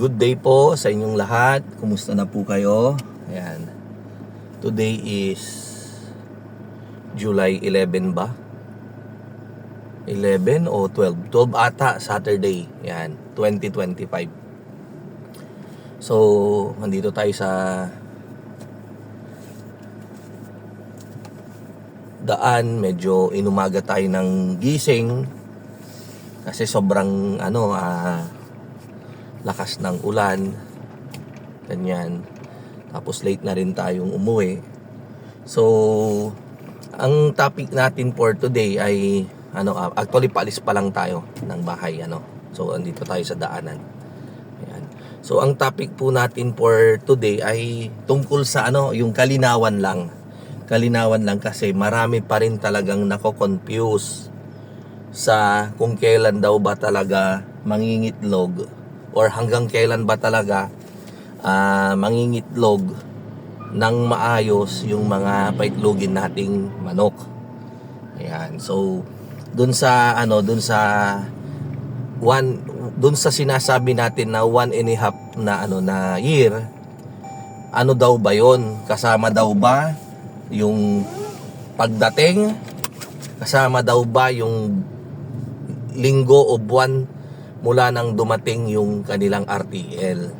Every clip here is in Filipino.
Good day po sa inyong lahat. Kumusta na po kayo? Ayan. Today is July 11 ba? 11 o 12? 12 ata, Saturday. Ayan, 2025. So, nandito tayo sa daan. Medyo inumaga tayo ng gising. Kasi sobrang ano, ah, lakas ng ulan. Ganyan. Tapos late na rin tayong umuwi. So, ang topic natin for today ay ano ah, actually paalis pa lang tayo ng bahay ano. So, andito tayo sa daanan. Ayan. So, ang topic po natin for today ay tungkol sa ano, yung kalinawan lang. Kalinawan lang kasi marami pa rin talagang nako-confuse sa kung kailan daw ba talaga mangingitlog or hanggang kailan ba talaga ah, mangingitlog ng maayos yung mga paitlogin nating manok. Ayan. So, dun sa ano, dun sa one dun sa sinasabi natin na one and a half na ano na year, ano daw ba 'yon? Kasama daw ba yung pagdating? Kasama daw ba yung linggo o buwan mula nang dumating yung kanilang RTL?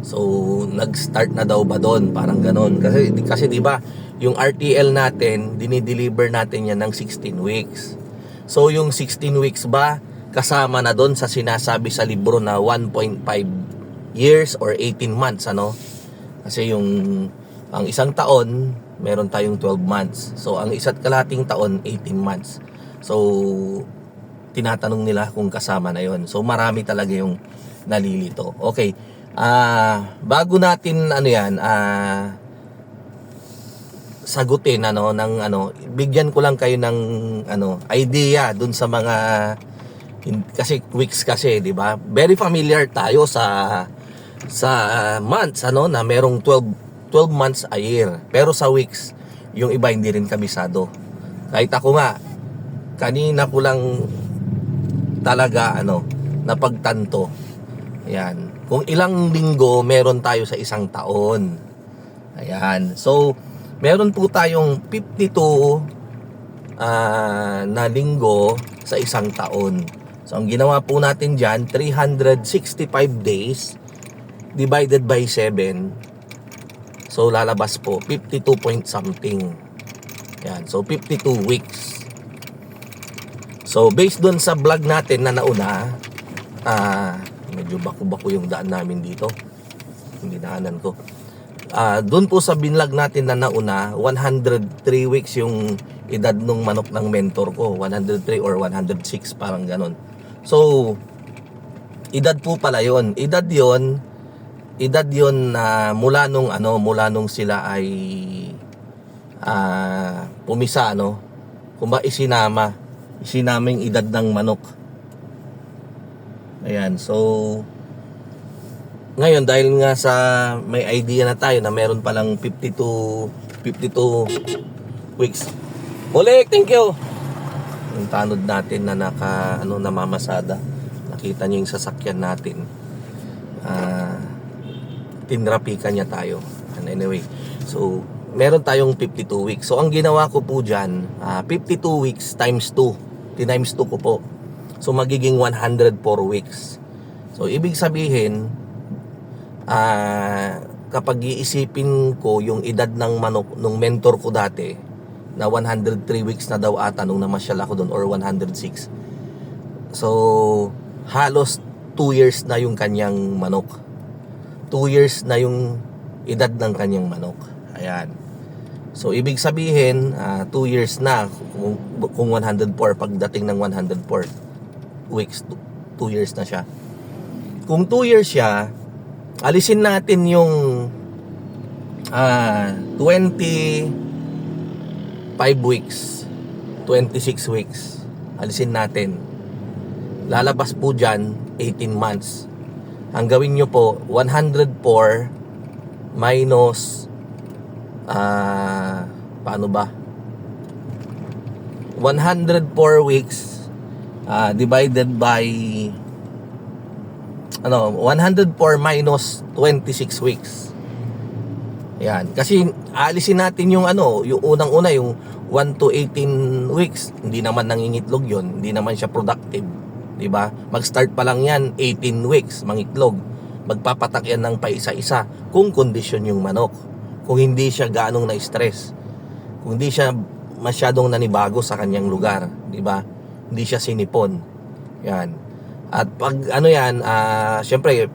So, nag-start na daw ba doon? Parang ganon. Kasi, kasi di ba yung RTL natin, dinideliver natin yan ng 16 weeks. So, yung 16 weeks ba, kasama na doon sa sinasabi sa libro na 1.5 years or 18 months, ano? Kasi yung, ang isang taon, meron tayong 12 months. So, ang isa't kalating taon, 18 months. So, tinatanong nila kung kasama na yon. So, marami talaga yung nalilito. Okay. Ah, bago natin ano 'yan, ah sagutin ano ng ano, bigyan ko lang kayo ng ano, idea dun sa mga kasi weeks kasi, 'di ba? Very familiar tayo sa sa months ano na merong 12 12 months a year. Pero sa weeks, yung iba hindi rin kabisado. Kahit ako nga kanina ko lang talaga ano napagtanto. Ayan. Kung ilang linggo meron tayo sa isang taon. Ayan. So, meron po tayong 52 ah, na linggo sa isang taon. So, ang ginawa po natin dyan, 365 days divided by 7. So, lalabas po, 52 point something. Yan. So, 52 weeks. So, based dun sa vlog natin na nauna, ah, medyo bako-bako yung daan namin dito. Yung dinaanan ko. Ah, doon po sa binlag natin na nauna, 103 weeks yung edad nung manok ng mentor ko. 103 or 106, parang ganon. So, edad po pala yon Edad yon edad yon na mula nung ano, mula nung sila ay ah, pumisa, ano, kumba isinama, isinama yung edad ng manok. Ayan, so ngayon dahil nga sa may idea na tayo na meron palang 52 52 weeks. Ulik, thank you. Yung tanod natin na naka ano namamasada. Nakita niyo yung sasakyan natin. Ah tinrapikan niya tayo. And anyway, so meron tayong 52 weeks. So ang ginawa ko po diyan, 52 weeks times 2. Times 2 ko po. So magiging 104 weeks. So ibig sabihin ah kapag iisipin ko yung edad ng manok nung mentor ko dati na 103 weeks na daw ata nung namasyal ako doon or 106. So halos 2 years na yung kanyang manok. 2 years na yung edad ng kanyang manok. Ayan. So, ibig sabihin, 2 years na kung, kung 104 pagdating ng 104 weeks, 2 years na siya. Kung 2 years siya, alisin natin yung ah 25 weeks, 26 weeks. Alisin natin. Lalabas po dyan, 18 months. Ang gawin nyo po, 104 minus ah paano ba? 104 weeks ah, divided by ano, 104 minus 26 weeks. Yan. Kasi alisin natin yung ano, yung unang-una yung 1 to 18 weeks, hindi naman nangingitlog yon, hindi naman siya productive, 'di ba? Mag-start pa lang 'yan 18 weeks mangitlog. Magpapatak yan ng paisa-isa kung kondisyon yung manok. Kung hindi siya ganong na-stress. Kung hindi siya masyadong nanibago sa kanyang lugar, 'di ba? Hindi siya sinipon. Yan. At pag ano yan, ah syempre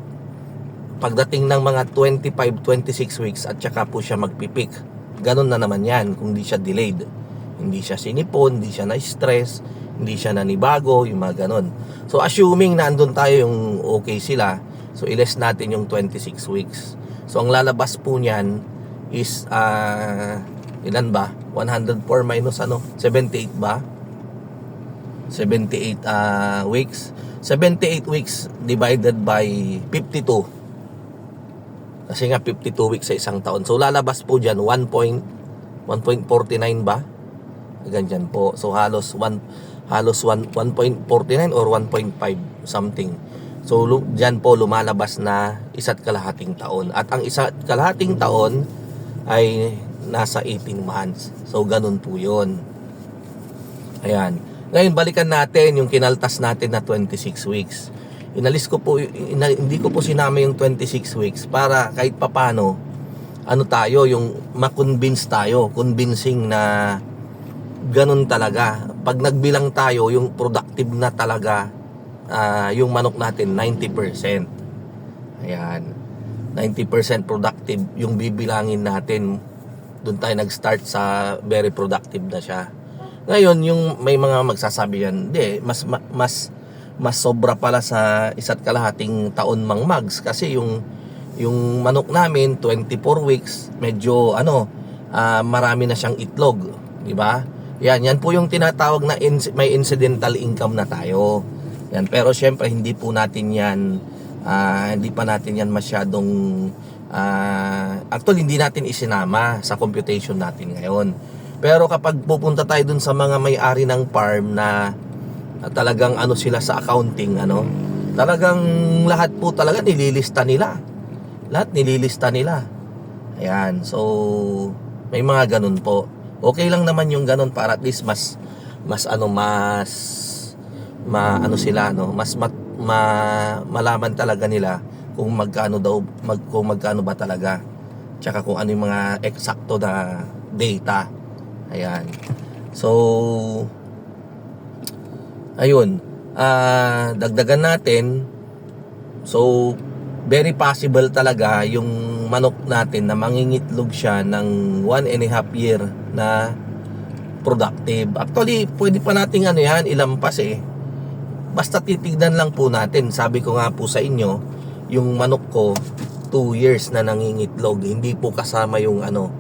pagdating ng mga 25, 26 weeks at saka po siya magpipik. Ganun na naman yan kung hindi siya delayed. Hindi siya sinipon, hindi siya na-stress, hindi siya nanibago, yung mga ganun. So assuming na andun tayo yung okay sila, so iles natin yung 26 weeks. So ang lalabas po niyan is ah ilan ba? 104 minus ano? 78 ba? 78 ah, weeks. 78 weeks divided by 52. Kasi nga 52 weeks sa isang taon. So lalabas po diyan 1 point 1.49 ba? Ganyan po. So halos 1 halos 1 1.49 or 1.5 something. So diyan po lumalabas na isa't kalahating taon. At ang isa't kalahating taon ay nasa 18 months. So ganun po 'yon. Ayan. Ngayon balikan natin yung kinaltas natin na 26 weeks. Inalis ko po ina, hindi ko po sinama yung 26 weeks para kahit papano ano tayo yung ma-convince tayo, convincing na ganun talaga. Pag nagbilang tayo yung productive na talaga ah, yung manok natin 90%. Ayan. 90% productive yung bibilangin natin. Doon tayo nag-start sa very productive na siya. Ngayon, yung may mga magsasabi yan, hindi, mas, ma- mas, mas sobra pala sa isa't kalahating taon mang mags kasi yung yung manok namin 24 weeks medyo ano ah, marami na siyang itlog di ba yan yan po yung tinatawag na ins- may incidental income na tayo yan pero syempre hindi po natin yan ah, hindi pa natin yan masyadong ah, actually hindi natin isinama sa computation natin ngayon. Pero kapag pupunta tayo dun sa mga may-ari ng farm na na talagang ano sila sa accounting ano talagang lahat po talaga nililista nila. Lahat nililista nila. Ayan so may mga ganun po. Okay lang naman yung ganun para at least mas mas ano mas ma ano sila no mas mat, ma, malaman talaga nila kung magkano daw mag, kung magkano ba talaga. Tsaka kung ano yung mga eksakto na data. Ayan. So ayun. Ah dagdagan natin. So very possible talaga yung manok natin na mangingitlog siya ng one and a half year na productive. Actually pwede pa nating ano yan ilampas eh basta titignan lang po natin. Sabi ko nga po sa inyo yung manok ko 2 years na nangingitlog. Hindi po kasama yung ano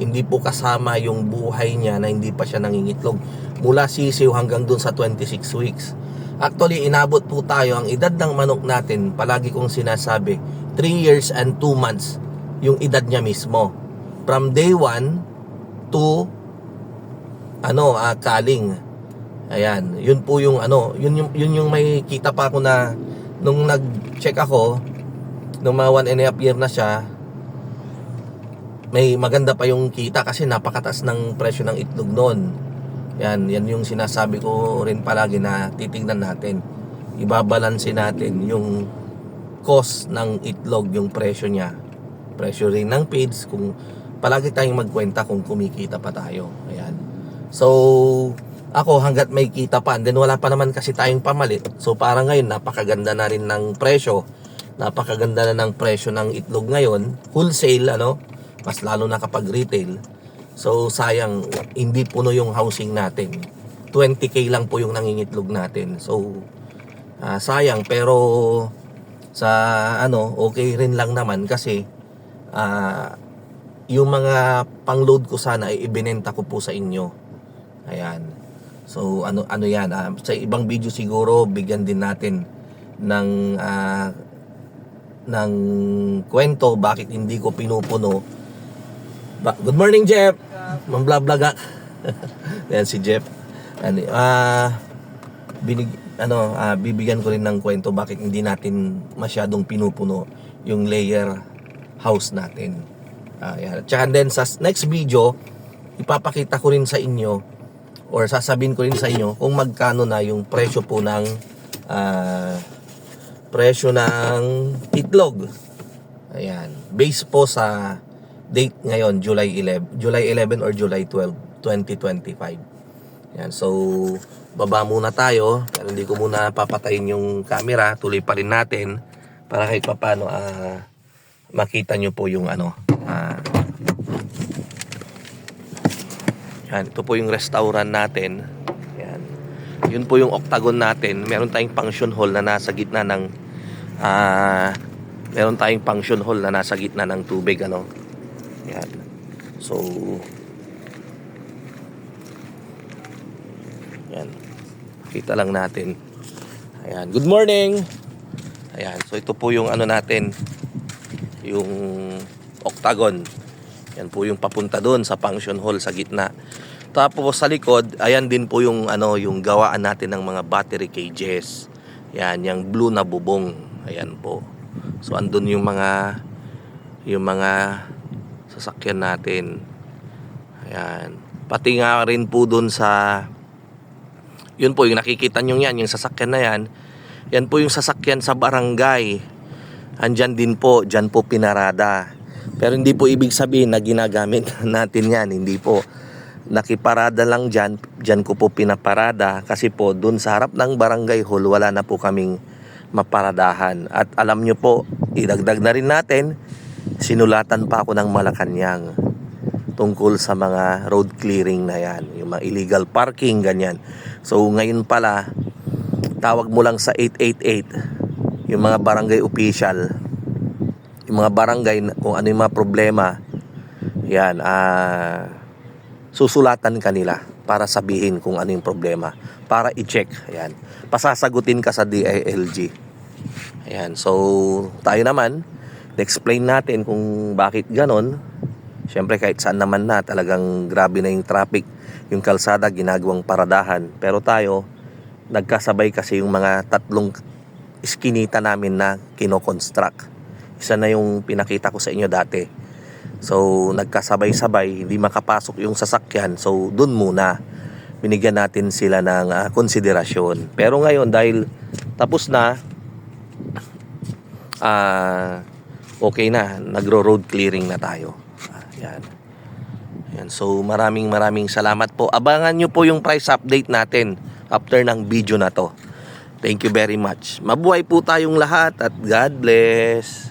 hindi po kasama yung buhay niya na hindi pa siya nangingitlog. Mula sisiw hanggang dun sa 26 weeks. Actually inabot po tayo. Ang edad ng manok natin palagi kong sinasabi 3 years and 2 months yung edad niya mismo. From day 1 to ano ah, kaling Ayan, yun po yung ano, yun yung, yun yung may kita pa ako na nung nag-check ako, nung mga one and a half year na siya, may maganda pa yung kita kasi napakataas ng presyo ng itlog noon. Yan, yan yung sinasabi ko rin palagi na titingnan natin. Ibabalansin natin yung cost ng itlog, yung presyo niya. Presyo rin ng feeds kung palagi tayong magkwenta kung kumikita pa tayo. Ayan. So, ako hanggat may kita pa and then wala pa naman kasi tayong pamalit. So parang ngayon napakaganda na rin ng presyo. Napakaganda na ng presyo ng itlog ngayon. Wholesale ano mas lalo na kapag retail. So sayang hindi puno yung housing natin. 20k lang po yung nangingitlog natin. So ah, sayang pero sa ano okay rin lang naman kasi ah, yung mga pang-load ko sana ay ibinenta ko po sa inyo. Ayan So ano ano 'yan? ah, sa ibang video siguro bigyan din natin ng ah, ng kwento bakit hindi ko pinupuno. Ba- Good morning, Jeff. Mamblablaga. Yan si Jeff. Ano, ah binig ano, ah, bibigyan ko rin ng kwento bakit hindi natin masyadong pinupuno yung layer house natin. Ah, yan. Tsaka then sa next video, ipapakita ko rin sa inyo or sasabihin ko rin sa inyo kung magkano na yung presyo po ng ah, presyo ng itlog. Ayan. Base po sa date ngayon, July 11, July 11 or July 12, 2025. Yan. So, baba muna tayo. Pero hindi ko muna papatayin yung camera. Tuloy pa rin natin para kahit papano ah makita nyo po yung ano. ah yan. Ito po yung restaurant natin. Yan. Yun po yung octagon natin. Meron tayong function hall na nasa gitna ng ah meron tayong function hall na nasa gitna ng tubig ano. Yan. So Yan. Kita lang natin. Ayan. Good morning. Ayan. So ito po yung ano natin. Yung octagon. Yan po yung papunta doon sa function hall sa gitna. Tapos sa likod, ayan din po yung ano yung gawaan natin ng mga battery cages. Yan, yung blue na bubong. Ayan po. So andun yung mga yung mga sasakyan natin. Ayan. Pati nga rin po doon sa yun po yung nakikita nyo yan, yung sasakyan na yan. Yan po yung sasakyan sa barangay. Andyan din po, dyan po pinarada. Pero hindi po ibig sabihin na ginagamit natin yan, hindi po. Nakiparada lang dyan, dyan ko po pinaparada kasi po dun sa harap ng barangay hall wala na po kaming maparadahan. At alam nyo po, idagdag na rin natin, sinulatan pa ako ng Malacanang tungkol sa mga road clearing na yan, yung mga illegal parking, ganyan. So ngayon pala, tawag mo lang sa 888, yung mga barangay official, yung mga barangay kung ano yung mga problema, yan, ah, susulatan kanila para sabihin kung ano yung problema, para i-check, yan. Pasasagutin ka sa DILG. Ayan, so tayo naman, explain natin kung bakit ganon. Siyempre kahit saan naman na talagang grabe na yung traffic, yung kalsada ginagawang paradahan. Pero tayo, nagkasabay kasi yung mga tatlong iskinita namin na kinoconstruct. Isa na yung pinakita ko sa inyo dati. So nagkasabay-sabay, hindi makapasok yung sasakyan. So dun muna, binigyan natin sila ng ah, konsiderasyon. Pero ngayon dahil tapos na, ah okay na, nagro-road clearing na tayo. Ah, yan. Yan. So maraming maraming salamat po. Abangan nyo po yung price update natin after ng video na to. Thank you very much. Mabuhay po tayong lahat at God bless.